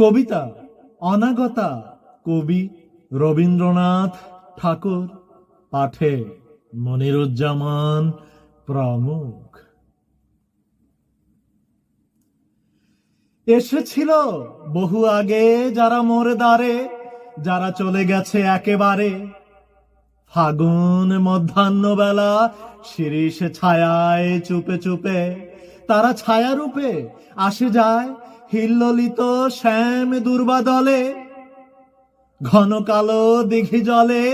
কবিতা, অনাগতা, কবি রবীন্দ্রনাথ ঠাকুর, পাঠে মনিরুজ্জামান প্রমুখ। এসেছিল বহু আগে যারা মোর দ্বারে, যারা চলে গেছে একেবারে। ফাগুন মধ্যাহ্ন বেলা শিরিষ ছায়ায় চুপে চুপে তারা ছায়া রূপে আসে যায় হিল্লিত শ্যাম দুর্বা দলে ঘন কালো দিঘি জলে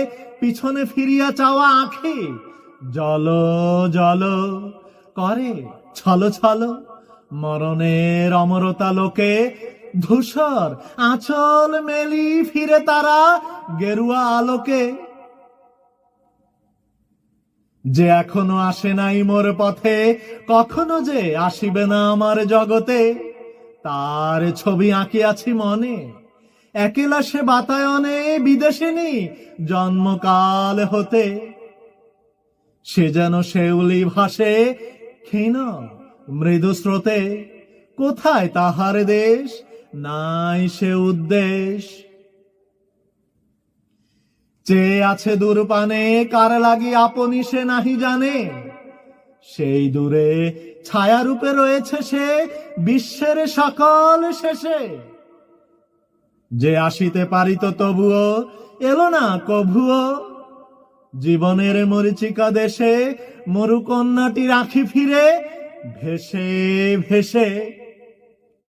পিছনে ফিরিয়া চাওয়া আখি জল জল করে ছল ছল। মরণের অমরতা লোকে ধূসর আঁচল মেলি ফিরে তারা গেরুয়া আলোকে। যে এখনও আসে নাই মোর পথে, কখনো যে আসিবে না আমার জগতে। তার ছবি আঁকিয়াছি মনে, একেলা সে বাতায়নে বিদেশিনী জন্মকাল হতে। সে যেন শেউলি ভাসে ক্ষীণ মৃদু স্রোতে, কোথায় তাহার দেশ, নাই সে উদ্দেশ। চেয়ে আছে দূরপানে কার লাগি আপনি সে নাহি জানে? সেই দূরে ছায়ারূপে রয়েছে সে বিশ্বের সকল শেষে। যে আসিতে পারিত তবুও এলো না কভুও। জীবনের মরিচিকা দেশে মরুকন্যাটি রাখি ফিরে, ভেসে ভেসে।